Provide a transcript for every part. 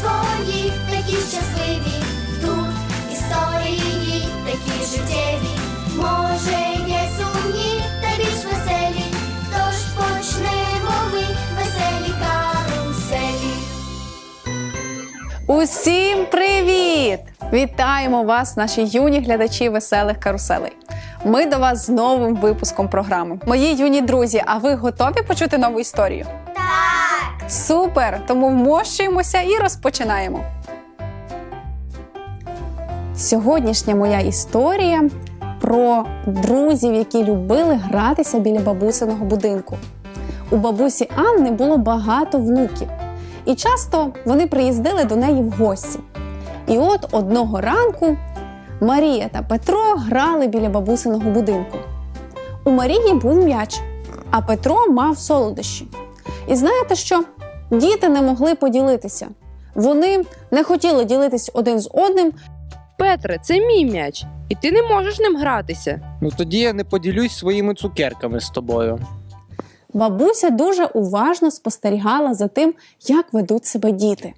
свої, такі щасливі. Тут історії такі життєві. Може, є сумні та більш веселі. Тож почнемо ми веселі каруселі. Усім привіт! Вітаємо вас, наші юні глядачі веселих каруселей. Ми до вас з новим випуском програми. Мої юні друзі, а ви готові почути нову історію? Супер! Тому вмощуємося і розпочинаємо. Сьогоднішня моя історія про друзів, які любили гратися біля бабусиного будинку. У бабусі Анни було багато внуків, і часто вони приїздили до неї в гості. І от одного ранку Марія та Петро грали біля бабусиного будинку. У Марії був м'яч, а Петро мав солодощі. І знаєте що? Діти не могли поділитися. Вони не хотіли ділитись один з одним, Петре, це мій м'яч, і ти не можеш ним гратися. Ну тоді я не поділюсь своїми цукерками з тобою. Бабуся дуже уважно спостерігала за тим, як ведуть себе діти.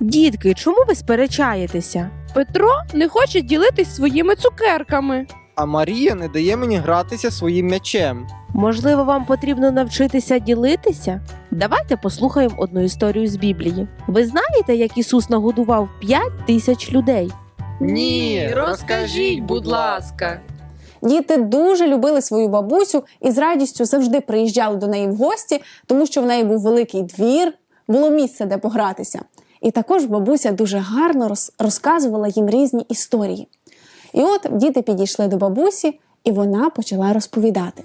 Дітки, чому ви сперечаєтеся? Петро не хоче ділитись своїми цукерками. А Марія не дає мені гратися своїм м'ячем. Можливо, вам потрібно навчитися ділитися? Давайте послухаємо одну історію з Біблії. Ви знаєте, як Ісус нагодував 5 тисяч людей? Ні, розкажіть, будь ласка. Діти дуже любили свою бабусю і з радістю завжди приїжджали до неї в гості, тому що в неї був великий двір, було місце, де погратися. І також бабуся дуже гарно роз- розказувала їм різні історії. І от діти підійшли до бабусі, і вона почала розповідати.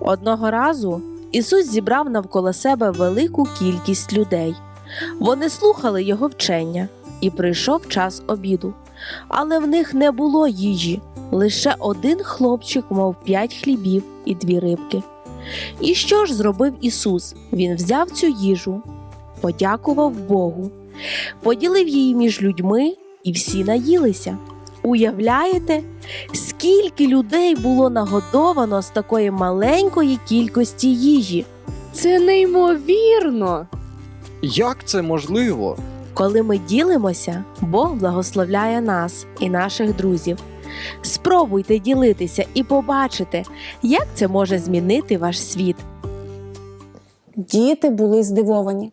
Одного разу Ісус зібрав навколо себе велику кількість людей. Вони слухали його вчення, і прийшов час обіду. Але в них не було їжі. Лише один хлопчик мав п'ять хлібів і дві рибки. І що ж зробив Ісус? Він взяв цю їжу, подякував Богу, поділив її між людьми, і всі наїлися. Уявляєте, скільки людей було нагодовано з такої маленької кількості їжі? Це неймовірно. Як це можливо? Коли ми ділимося, Бог благословляє нас і наших друзів. Спробуйте ділитися і побачите, як це може змінити ваш світ. Діти були здивовані.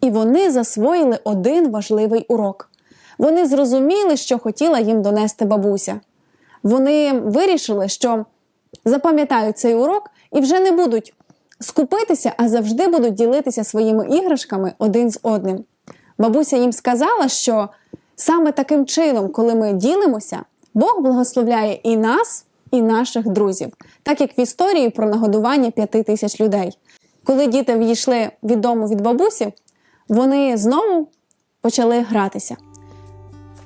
І вони засвоїли один важливий урок. Вони зрозуміли, що хотіла їм донести бабуся. Вони вирішили, що запам'ятають цей урок і вже не будуть скупитися, а завжди будуть ділитися своїми іграшками один з одним. Бабуся їм сказала, що саме таким чином, коли ми ділимося, Бог благословляє і нас, і наших друзів, так як в історії про нагодування п'яти тисяч людей. Коли діти відійшли від дому від бабусі, вони знову почали гратися.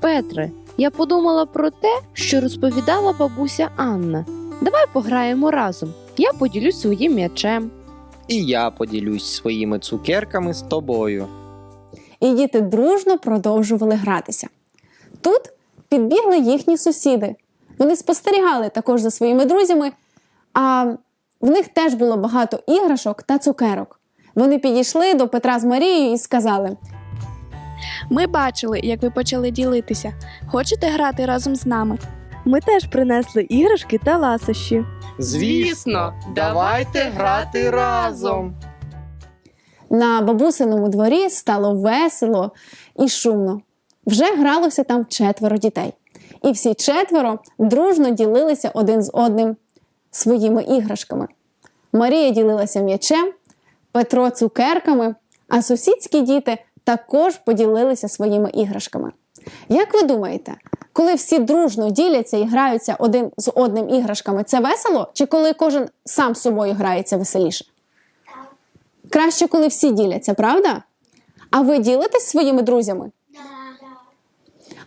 Петре, я подумала про те, що розповідала бабуся Анна. Давай пограємо разом. Я поділюсь своїм м'ячем. І я поділюсь своїми цукерками з тобою. І діти дружно продовжували гратися. Тут підбігли їхні сусіди. Вони спостерігали також за своїми друзями, а в них теж було багато іграшок та цукерок. Вони підійшли до Петра з Марією і сказали: Ми бачили, як ви почали ділитися. Хочете грати разом з нами? Ми теж принесли іграшки та ласощі. Звісно, давайте грати разом. На бабусиному дворі стало весело і шумно. Вже гралося там четверо дітей. І всі четверо дружно ділилися один з одним своїми іграшками. Марія ділилася м'ячем, Петро цукерками, а сусідські діти також поділилися своїми іграшками. Як ви думаєте, коли всі дружно діляться і граються один з одним іграшками, це весело? Чи коли кожен сам з собою грається веселіше? Краще, коли всі діляться, правда? А ви ділитесь своїми друзями?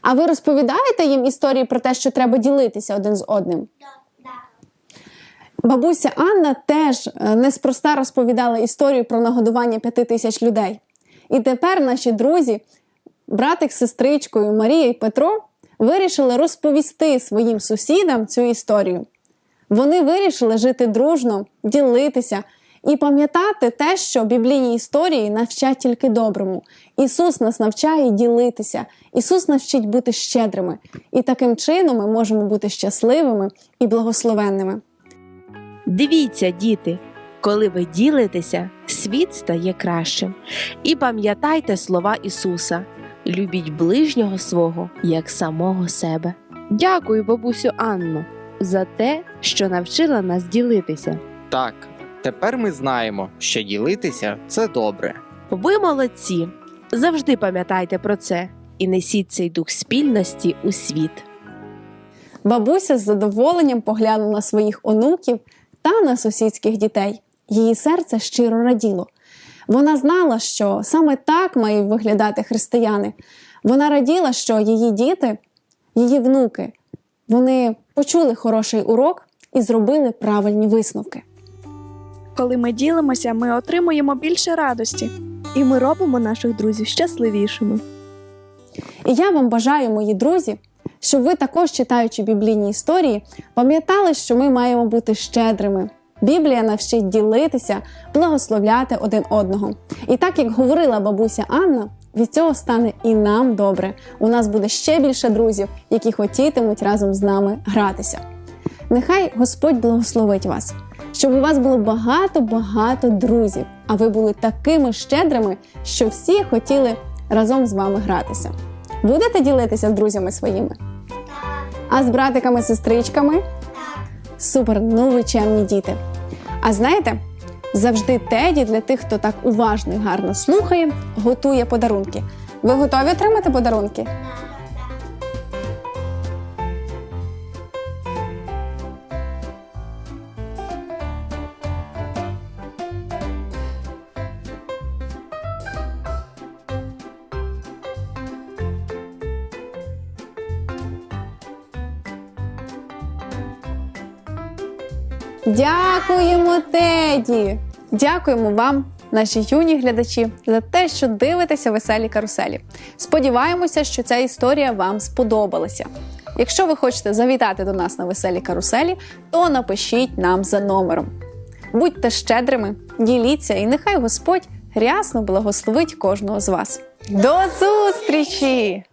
А ви розповідаєте їм історії про те, що треба ділитися один з одним? Бабуся Анна теж е, неспроста розповідала історію про нагодування п'яти тисяч людей. І тепер наші друзі, братик з сестричкою Марія і Петро, вирішили розповісти своїм сусідам цю історію. Вони вирішили жити дружно, ділитися і пам'ятати те, що біблійні історії навчать тільки доброму. Ісус нас навчає ділитися, Ісус навчить бути щедрими, і таким чином ми можемо бути щасливими і благословенними. Дивіться, діти, коли ви ділитеся, світ стає кращим. І пам'ятайте слова Ісуса: любіть ближнього свого як самого себе. Дякую, бабусю Анно, за те, що навчила нас ділитися. Так, тепер ми знаємо, що ділитися це добре. Ви молодці! Завжди пам'ятайте про це і несіть цей дух спільності у світ. Бабуся з задоволенням поглянула на своїх онуків та на сусідських дітей. Її серце щиро раділо. Вона знала, що саме так мають виглядати християни. Вона раділа, що її діти, її внуки, вони почули хороший урок і зробили правильні висновки. Коли ми ділимося, ми отримуємо більше радості. І ми робимо наших друзів щасливішими. І я вам бажаю, мої друзі, щоб ви також, читаючи біблійні історії, пам'ятали, що ми маємо бути щедрими. Біблія навчить ділитися, благословляти один одного. І так як говорила бабуся Анна, від цього стане і нам добре. У нас буде ще більше друзів, які хотітимуть разом з нами гратися. Нехай Господь благословить вас, щоб у вас було багато-багато друзів, а ви були такими щедрими, що всі хотіли разом з вами гратися. Будете ділитися з друзями своїми? Так, А з братиками, сестричками? так. Супер, ну ви чемні діти. А знаєте, завжди Теді для тих, хто так уважно і гарно слухає, готує подарунки. Ви готові отримати подарунки? Дякуємо, Теді! Дякуємо вам, наші юні глядачі, за те, що дивитеся веселі каруселі. Сподіваємося, що ця історія вам сподобалася. Якщо ви хочете завітати до нас на веселі каруселі, то напишіть нам за номером. Будьте щедрими, діліться, і нехай Господь рясно благословить кожного з вас. До зустрічі!